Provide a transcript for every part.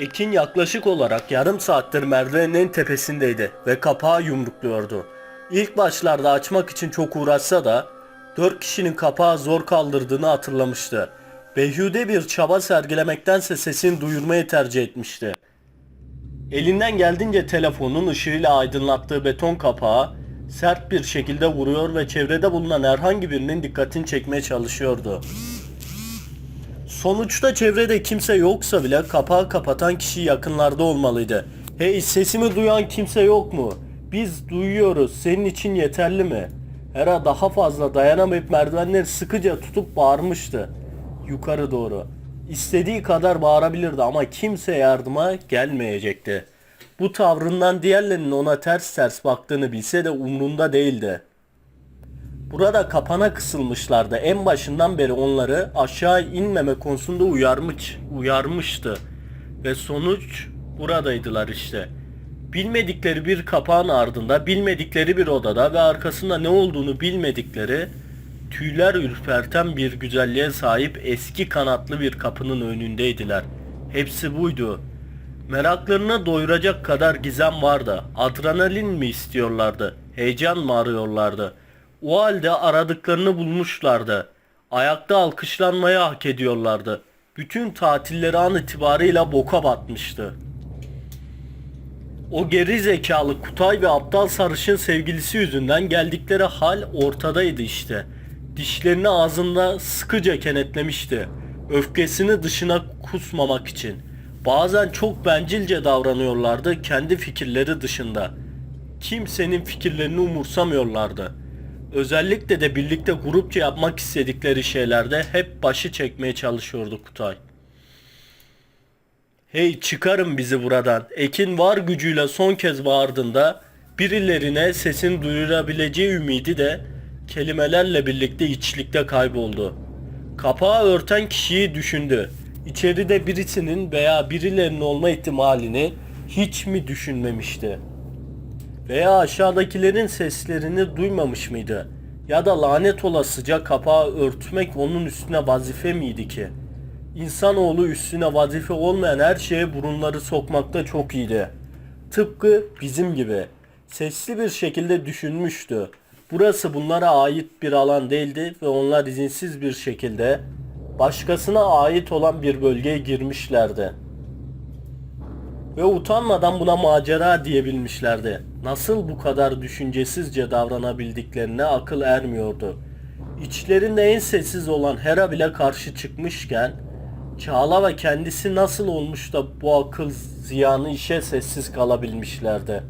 Ekin yaklaşık olarak yarım saattir merdivenin en tepesindeydi ve kapağı yumrukluyordu. İlk başlarda açmak için çok uğraşsa da dört kişinin kapağı zor kaldırdığını hatırlamıştı. Beyhude bir çaba sergilemektense sesini duyurmayı tercih etmişti. Elinden geldiğince telefonun ışığıyla aydınlattığı beton kapağı sert bir şekilde vuruyor ve çevrede bulunan herhangi birinin dikkatini çekmeye çalışıyordu. Sonuçta çevrede kimse yoksa bile kapağı kapatan kişi yakınlarda olmalıydı. Hey sesimi duyan kimse yok mu? Biz duyuyoruz. Senin için yeterli mi? Hera daha fazla dayanamayıp merdivenleri sıkıca tutup bağırmıştı. Yukarı doğru. İstediği kadar bağırabilirdi ama kimse yardıma gelmeyecekti. Bu tavrından diğerlerinin ona ters ters baktığını bilse de umrunda değildi. Burada kapana kısılmışlardı. En başından beri onları aşağı inmeme konusunda uyarmış, uyarmıştı. Ve sonuç buradaydılar işte. Bilmedikleri bir kapağın ardında, bilmedikleri bir odada ve arkasında ne olduğunu bilmedikleri tüyler ürperten bir güzelliğe sahip eski kanatlı bir kapının önündeydiler. Hepsi buydu. Meraklarını doyuracak kadar gizem vardı. Adrenalin mi istiyorlardı? Heyecan mı arıyorlardı? O halde aradıklarını bulmuşlardı. Ayakta alkışlanmayı hak ediyorlardı. Bütün tatilleri an itibarıyla boka batmıştı. O geri zekalı Kutay ve aptal sarışın sevgilisi yüzünden geldikleri hal ortadaydı işte. Dişlerini ağzında sıkıca kenetlemişti. Öfkesini dışına kusmamak için. Bazen çok bencilce davranıyorlardı kendi fikirleri dışında. Kimsenin fikirlerini umursamıyorlardı. Özellikle de birlikte grupça yapmak istedikleri şeylerde hep başı çekmeye çalışıyordu Kutay. Hey çıkarın bizi buradan. Ekin var gücüyle son kez bağırdığında birilerine sesini duyurabileceği ümidi de kelimelerle birlikte içlikte kayboldu. Kapağı örten kişiyi düşündü. İçeride birisinin veya birilerinin olma ihtimalini hiç mi düşünmemişti? Veya aşağıdakilerin seslerini duymamış mıydı? Ya da lanet olasıca kapağı örtmek onun üstüne vazife miydi ki? İnsanoğlu üstüne vazife olmayan her şeye burunları sokmakta çok iyiydi. Tıpkı bizim gibi. Sesli bir şekilde düşünmüştü. Burası bunlara ait bir alan değildi ve onlar izinsiz bir şekilde başkasına ait olan bir bölgeye girmişlerdi. Ve utanmadan buna macera diyebilmişlerdi. Nasıl bu kadar düşüncesizce davranabildiklerine akıl ermiyordu. İçlerinde en sessiz olan Hera bile karşı çıkmışken Çağla ve kendisi nasıl olmuş da bu akıl ziyanı işe sessiz kalabilmişlerdi.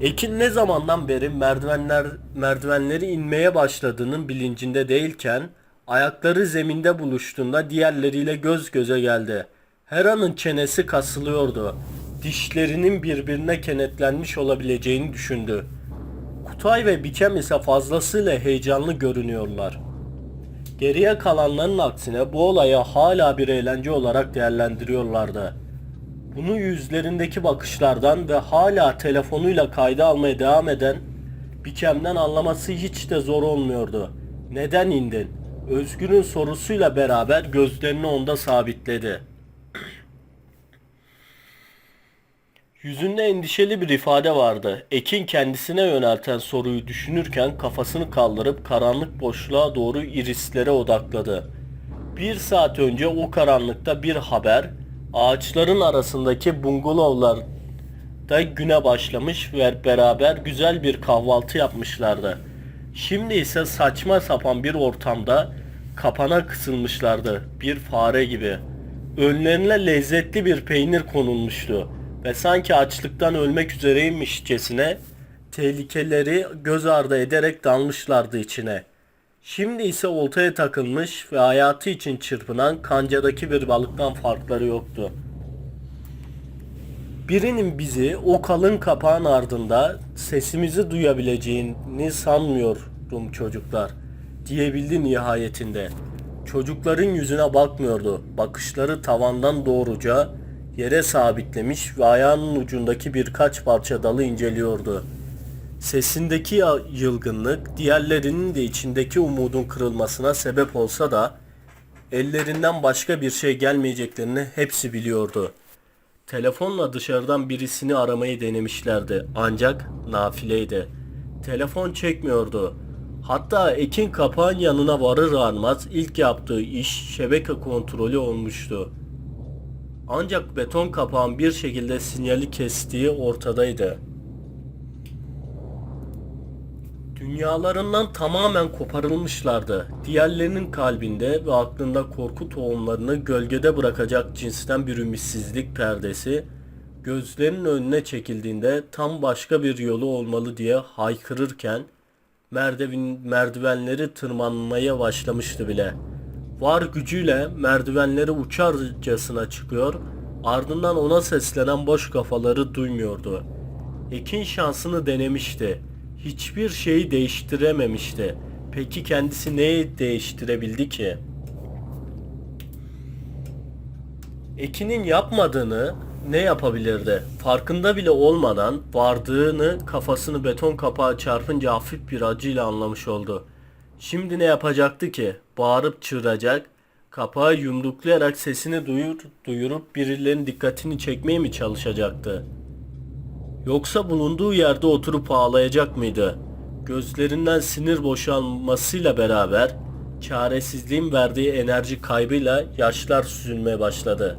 Ekin ne zamandan beri merdivenler merdivenleri inmeye başladığının bilincinde değilken ayakları zeminde buluştuğunda diğerleriyle göz göze geldi. Hera'nın çenesi kasılıyordu. Dişlerinin birbirine kenetlenmiş olabileceğini düşündü. Kutay ve Bikem ise fazlasıyla heyecanlı görünüyorlar. Geriye kalanların aksine bu olayı hala bir eğlence olarak değerlendiriyorlardı. Bunu yüzlerindeki bakışlardan ve hala telefonuyla kayda almaya devam eden Bikem'den anlaması hiç de zor olmuyordu. Neden indin? Özgür'ün sorusuyla beraber gözlerini onda sabitledi. Yüzünde endişeli bir ifade vardı. Ekin kendisine yönelten soruyu düşünürken kafasını kaldırıp karanlık boşluğa doğru irislere odakladı. Bir saat önce o karanlıkta bir haber, ağaçların arasındaki bungalovlarda güne başlamış ve beraber güzel bir kahvaltı yapmışlardı. Şimdi ise saçma sapan bir ortamda kapana kısılmışlardı bir fare gibi. Önlerine lezzetli bir peynir konulmuştu ve sanki açlıktan ölmek üzereymişçesine tehlikeleri göz ardı ederek dalmışlardı içine. Şimdi ise oltaya takılmış ve hayatı için çırpınan kancadaki bir balıktan farkları yoktu. Birinin bizi o kalın kapağın ardında sesimizi duyabileceğini sanmıyorum çocuklar diyebildi nihayetinde. Çocukların yüzüne bakmıyordu. Bakışları tavandan doğruca yere sabitlemiş ve ayağının ucundaki birkaç parça dalı inceliyordu. Sesindeki yılgınlık diğerlerinin de içindeki umudun kırılmasına sebep olsa da ellerinden başka bir şey gelmeyeceklerini hepsi biliyordu. Telefonla dışarıdan birisini aramayı denemişlerdi ancak nafileydi. Telefon çekmiyordu. Hatta Ekin kapağın yanına varır varmaz ilk yaptığı iş şebeke kontrolü olmuştu. Ancak beton kapağın bir şekilde sinyali kestiği ortadaydı. Dünyalarından tamamen koparılmışlardı. Diğerlerinin kalbinde ve aklında korku tohumlarını gölgede bırakacak cinsten bir ümitsizlik perdesi gözlerinin önüne çekildiğinde tam başka bir yolu olmalı diye haykırırken merdiven, merdivenleri tırmanmaya başlamıştı bile. Var gücüyle merdivenleri uçarcasına çıkıyor, ardından ona seslenen boş kafaları duymuyordu. Ekin şansını denemişti. Hiçbir şeyi değiştirememişti. Peki kendisi neyi değiştirebildi ki? Ekin'in yapmadığını ne yapabilirdi? Farkında bile olmadan vardığını kafasını beton kapağı çarpınca hafif bir acıyla anlamış oldu. Şimdi ne yapacaktı ki? Bağırıp çığıracak, kapağı yumruklayarak sesini duyur, duyurup birilerinin dikkatini çekmeye mi çalışacaktı? Yoksa bulunduğu yerde oturup ağlayacak mıydı? Gözlerinden sinir boşalmasıyla beraber çaresizliğin verdiği enerji kaybıyla yaşlar süzülmeye başladı.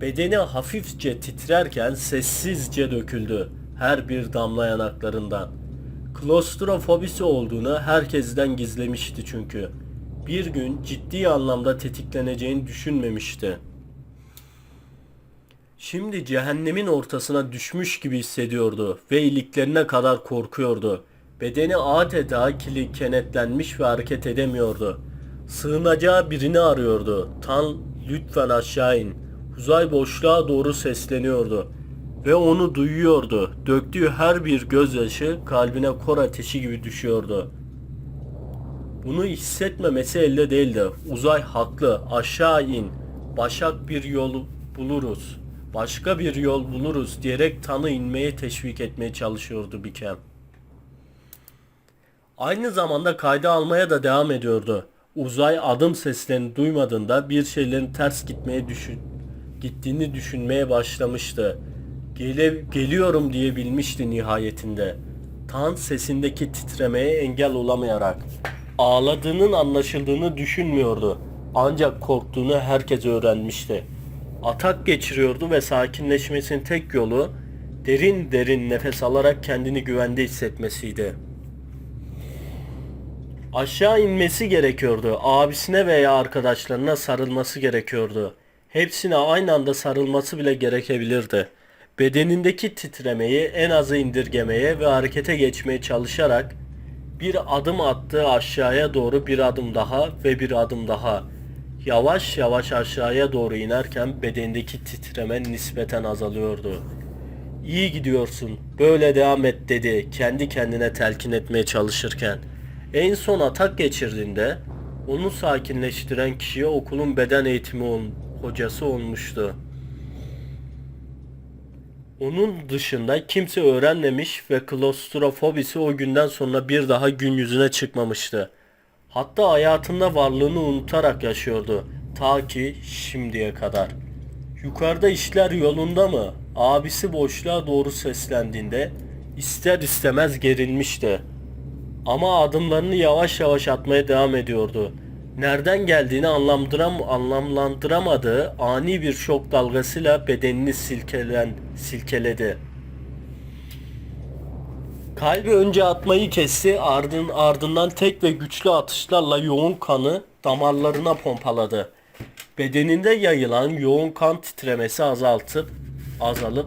Bedeni hafifçe titrerken sessizce döküldü her bir damla yanaklarından. Klostrofobisi olduğunu herkesten gizlemişti çünkü. Bir gün ciddi anlamda tetikleneceğini düşünmemişti. Şimdi cehennemin ortasına düşmüş gibi hissediyordu ve iliklerine kadar korkuyordu. Bedeni adeta kili kenetlenmiş ve hareket edemiyordu. Sığınacağı birini arıyordu. Tan lütfen aşağı in. Uzay boşluğa doğru sesleniyordu. Ve onu duyuyordu. Döktüğü her bir gözyaşı kalbine kor ateşi gibi düşüyordu. Bunu hissetmemesi elde değildi. Uzay haklı. Aşağı in. Başak bir yol buluruz. Başka bir yol buluruz diyerek Tan'ı inmeye teşvik etmeye çalışıyordu Bikem. Aynı zamanda kayda almaya da devam ediyordu. Uzay adım seslerini duymadığında bir şeylerin ters gitmeye düşün gittiğini düşünmeye başlamıştı. Gele, geliyorum diyebilmişti nihayetinde. Tan sesindeki titremeye engel olamayarak. Ağladığının anlaşıldığını düşünmüyordu. Ancak korktuğunu herkes öğrenmişti. Atak geçiriyordu ve sakinleşmesinin tek yolu derin derin nefes alarak kendini güvende hissetmesiydi. Aşağı inmesi gerekiyordu. Abisine veya arkadaşlarına sarılması gerekiyordu. Hepsine aynı anda sarılması bile gerekebilirdi. Bedenindeki titremeyi en azı indirgemeye ve harekete geçmeye çalışarak bir adım attı aşağıya doğru bir adım daha ve bir adım daha. Yavaş yavaş aşağıya doğru inerken bedenindeki titreme nispeten azalıyordu. İyi gidiyorsun, böyle devam et dedi kendi kendine telkin etmeye çalışırken. En son atak geçirdiğinde onu sakinleştiren kişiye okulun beden eğitimi hocası olmuştu. Onun dışında kimse öğrenmemiş ve klostrofobisi o günden sonra bir daha gün yüzüne çıkmamıştı. Hatta hayatında varlığını unutarak yaşıyordu. Ta ki şimdiye kadar. Yukarıda işler yolunda mı? Abisi boşluğa doğru seslendiğinde ister istemez gerilmişti. Ama adımlarını yavaş yavaş atmaya devam ediyordu. Nereden geldiğini anlamdıram anlamlandıramadığı ani bir şok dalgasıyla bedenini silkelen silkeledi. Kalbi önce atmayı kesti, ardın, ardından tek ve güçlü atışlarla yoğun kanı damarlarına pompaladı. Bedeninde yayılan yoğun kan titremesi azaltıp azalıp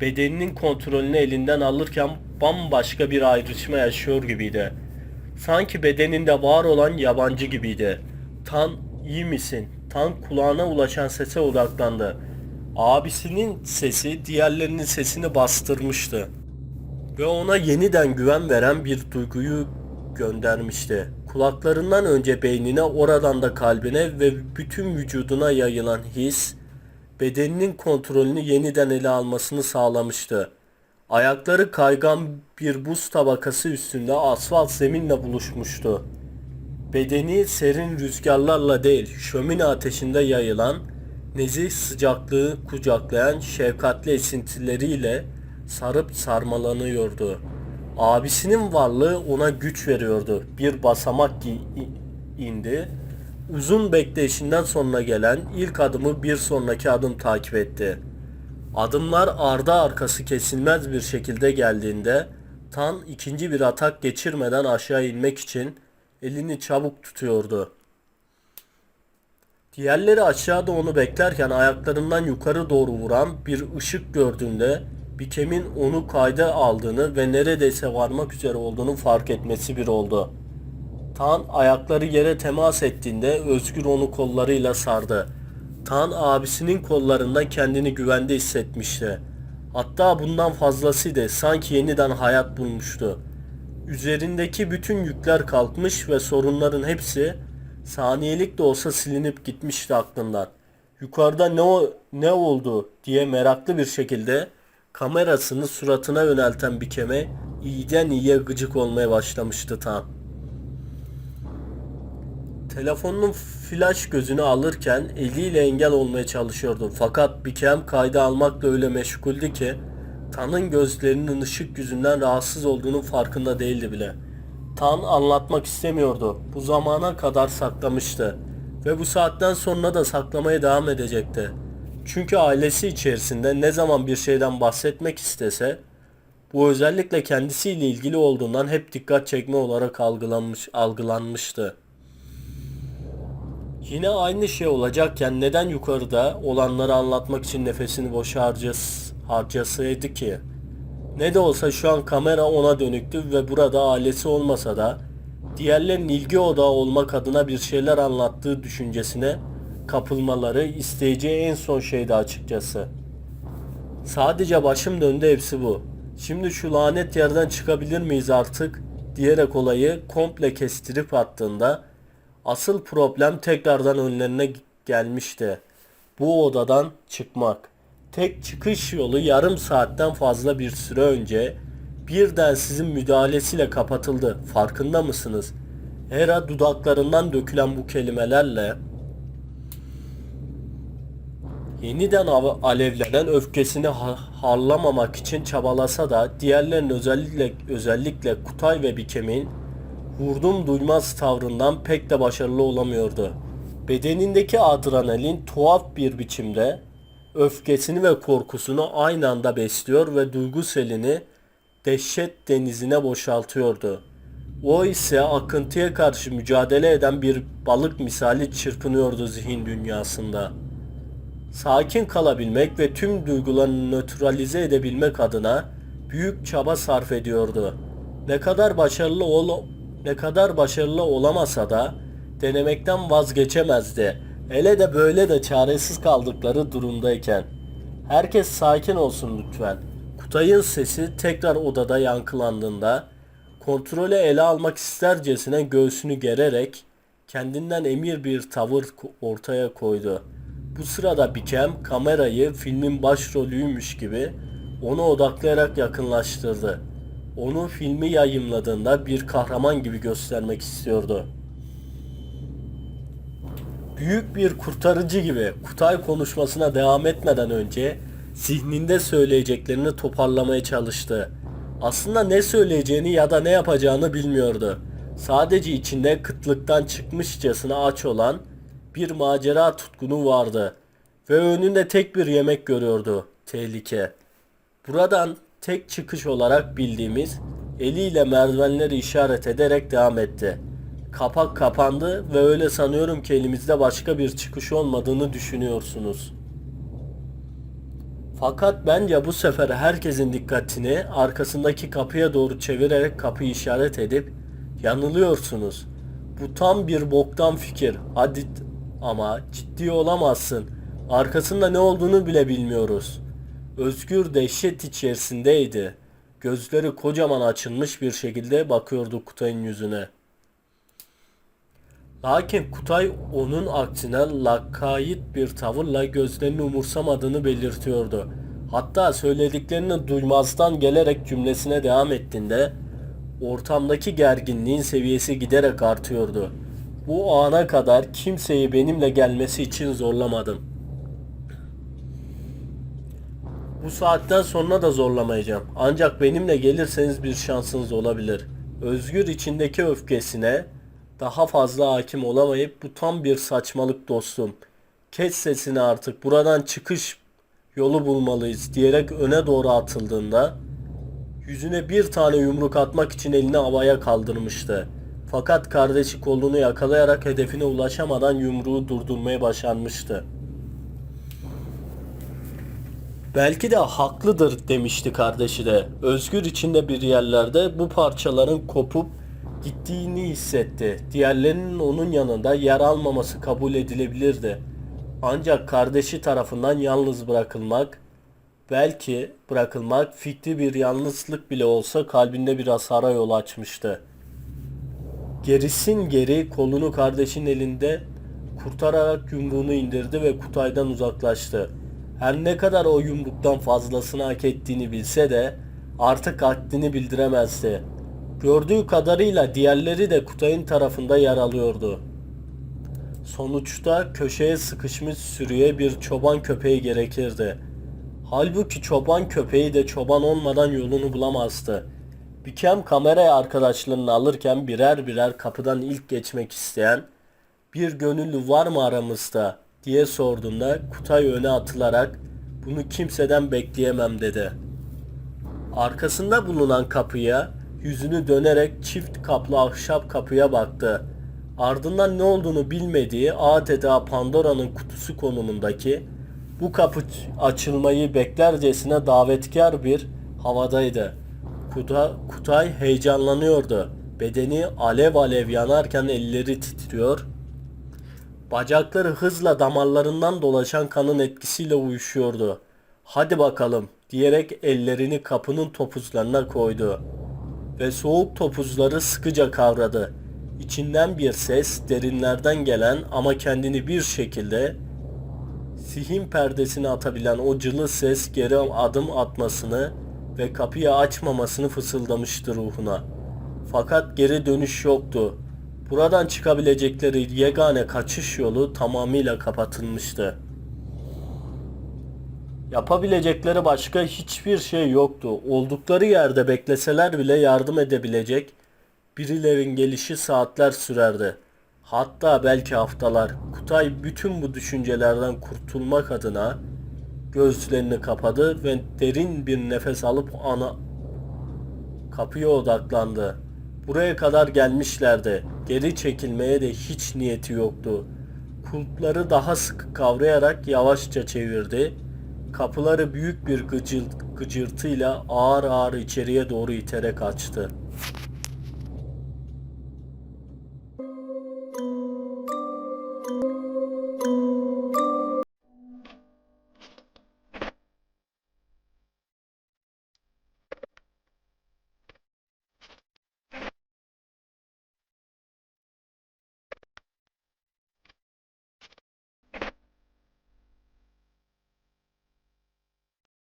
bedeninin kontrolünü elinden alırken bambaşka bir ayrışma yaşıyor gibiydi. Sanki bedeninde var olan yabancı gibiydi. Tan iyi misin? Tan kulağına ulaşan sese odaklandı. Abisinin sesi diğerlerinin sesini bastırmıştı. Ve ona yeniden güven veren bir duyguyu göndermişti. Kulaklarından önce beynine, oradan da kalbine ve bütün vücuduna yayılan his, bedeninin kontrolünü yeniden ele almasını sağlamıştı. Ayakları kaygan bir buz tabakası üstünde asfalt zeminle buluşmuştu. Bedeni serin rüzgarlarla değil, şömine ateşinde yayılan, nezih sıcaklığı kucaklayan şefkatli esintileriyle sarıp sarmalanıyordu. Abisinin varlığı ona güç veriyordu. Bir basamak indi. Uzun bekleyişinden sonra gelen ilk adımı bir sonraki adım takip etti. Adımlar ardı arkası kesilmez bir şekilde geldiğinde Tan ikinci bir atak geçirmeden aşağı inmek için elini çabuk tutuyordu. Diğerleri aşağıda onu beklerken ayaklarından yukarı doğru vuran bir ışık gördüğünde Bikem'in onu kayda aldığını ve neredeyse varmak üzere olduğunu fark etmesi bir oldu. Tan ayakları yere temas ettiğinde Özgür onu kollarıyla sardı. Tan abisinin kollarında kendini güvende hissetmişti. Hatta bundan fazlasıydı. Sanki yeniden hayat bulmuştu. Üzerindeki bütün yükler kalkmış ve sorunların hepsi saniyelik de olsa silinip gitmişti aklından. Yukarıda ne o, ne oldu diye meraklı bir şekilde kamerasını suratına yönelten Bikem'e iyiden iyiye gıcık olmaya başlamıştı Tan. Telefonunun flash gözünü alırken eliyle engel olmaya çalışıyordu. Fakat Bikem kayda almakla öyle meşguldü ki Tan'ın gözlerinin ışık yüzünden rahatsız olduğunun farkında değildi bile. Tan anlatmak istemiyordu. Bu zamana kadar saklamıştı. Ve bu saatten sonra da saklamaya devam edecekti. Çünkü ailesi içerisinde ne zaman bir şeyden bahsetmek istese bu özellikle kendisiyle ilgili olduğundan hep dikkat çekme olarak algılanmış, algılanmıştı. Yine aynı şey olacakken neden yukarıda olanları anlatmak için nefesini boşa harcas, harcasaydı ki? Ne de olsa şu an kamera ona dönüktü ve burada ailesi olmasa da diğerlerinin ilgi odağı olmak adına bir şeyler anlattığı düşüncesine kapılmaları isteyeceği en son şeydi açıkçası. Sadece başım döndü hepsi bu. Şimdi şu lanet yerden çıkabilir miyiz artık diyerek olayı komple kestirip attığında asıl problem tekrardan önlerine gelmişti. Bu odadan çıkmak. Tek çıkış yolu yarım saatten fazla bir süre önce birden sizin müdahalesiyle kapatıldı. Farkında mısınız? Hera dudaklarından dökülen bu kelimelerle yeniden alevlenen öfkesini ha- harlamamak için çabalasa da diğerlerinin özellikle özellikle Kutay ve Bikem'in vurdum duymaz tavrından pek de başarılı olamıyordu. Bedenindeki adrenalin tuhaf bir biçimde öfkesini ve korkusunu aynı anda besliyor ve duygu selini dehşet denizine boşaltıyordu. O ise akıntıya karşı mücadele eden bir balık misali çırpınıyordu zihin dünyasında. Sakin kalabilmek ve tüm duygularını nötralize edebilmek adına büyük çaba sarf ediyordu. Ne kadar başarılı ol ne kadar başarılı olamasa da denemekten vazgeçemezdi. Hele de böyle de çaresiz kaldıkları durumdayken. Herkes sakin olsun lütfen. Kutay'ın sesi tekrar odada yankılandığında kontrolü ele almak istercesine göğsünü gererek kendinden emir bir tavır ortaya koydu. Bu sırada Bikem kamerayı filmin başrolüymüş gibi ona odaklayarak yakınlaştırdı. Onu filmi yayımladığında bir kahraman gibi göstermek istiyordu. Büyük bir kurtarıcı gibi Kutay konuşmasına devam etmeden önce zihninde söyleyeceklerini toparlamaya çalıştı. Aslında ne söyleyeceğini ya da ne yapacağını bilmiyordu. Sadece içinde kıtlıktan çıkmışçasına aç olan bir macera tutkunu vardı ve önünde tek bir yemek görüyordu. Tehlike. Buradan tek çıkış olarak bildiğimiz eliyle merdivenleri işaret ederek devam etti. Kapak kapandı ve öyle sanıyorum ki elimizde başka bir çıkış olmadığını düşünüyorsunuz. Fakat bence bu sefer herkesin dikkatini arkasındaki kapıya doğru çevirerek kapıyı işaret edip yanılıyorsunuz. Bu tam bir boktan fikir. Hadi ama ciddi olamazsın. Arkasında ne olduğunu bile bilmiyoruz. Özgür dehşet içerisindeydi. Gözleri kocaman açılmış bir şekilde bakıyordu Kutay'ın yüzüne. Lakin Kutay onun aksine lakayt bir tavırla gözlerini umursamadığını belirtiyordu. Hatta söylediklerini duymazdan gelerek cümlesine devam ettiğinde ortamdaki gerginliğin seviyesi giderek artıyordu. Bu ana kadar kimseyi benimle gelmesi için zorlamadım. Bu saatten sonra da zorlamayacağım. Ancak benimle gelirseniz bir şansınız olabilir. Özgür içindeki öfkesine daha fazla hakim olamayıp bu tam bir saçmalık dostum. Kes sesini artık buradan çıkış yolu bulmalıyız diyerek öne doğru atıldığında yüzüne bir tane yumruk atmak için elini havaya kaldırmıştı. Fakat kardeşi kolunu yakalayarak hedefine ulaşamadan yumruğu durdurmayı başarmıştı. Belki de haklıdır demişti kardeşi de. Özgür içinde bir yerlerde bu parçaların kopup gittiğini hissetti. Diğerlerinin onun yanında yer almaması kabul edilebilirdi. Ancak kardeşi tarafından yalnız bırakılmak, belki bırakılmak fikri bir yalnızlık bile olsa kalbinde bir hasara yol açmıştı. Gerisin geri kolunu kardeşin elinde kurtararak yumruğunu indirdi ve Kutay'dan uzaklaştı. Her ne kadar o yumruktan fazlasını hak ettiğini bilse de artık haddini bildiremezdi. Gördüğü kadarıyla diğerleri de Kutay'ın tarafında yer alıyordu. Sonuçta köşeye sıkışmış sürüye bir çoban köpeği gerekirdi. Halbuki çoban köpeği de çoban olmadan yolunu bulamazdı. Bikem kameraya arkadaşlarını alırken birer birer kapıdan ilk geçmek isteyen bir gönüllü var mı aramızda diye sorduğunda Kutay öne atılarak bunu kimseden bekleyemem dedi. Arkasında bulunan kapıya yüzünü dönerek çift kaplı ahşap kapıya baktı. Ardından ne olduğunu bilmediği adeta Pandora'nın kutusu konumundaki bu kapı açılmayı beklercesine davetkar bir havadaydı. Kuta, Kutay heyecanlanıyordu. Bedeni alev alev yanarken elleri titriyor. Bacakları hızla damarlarından dolaşan kanın etkisiyle uyuşuyordu. Hadi bakalım diyerek ellerini kapının topuzlarına koydu. Ve soğuk topuzları sıkıca kavradı. İçinden bir ses derinlerden gelen ama kendini bir şekilde zihin perdesini atabilen o cılız ses geri adım atmasını ve kapıyı açmamasını fısıldamıştı ruhuna. Fakat geri dönüş yoktu. Buradan çıkabilecekleri yegane kaçış yolu tamamıyla kapatılmıştı. Yapabilecekleri başka hiçbir şey yoktu. Oldukları yerde bekleseler bile yardım edebilecek birilerin gelişi saatler sürerdi. Hatta belki haftalar. Kutay bütün bu düşüncelerden kurtulmak adına gözlerini kapadı ve derin bir nefes alıp ana kapıya odaklandı. Buraya kadar gelmişlerdi. Geri çekilmeye de hiç niyeti yoktu. Kulpları daha sıkı kavrayarak yavaşça çevirdi. Kapıları büyük bir gıcır, gıcırtıyla ağır ağır içeriye doğru iterek açtı.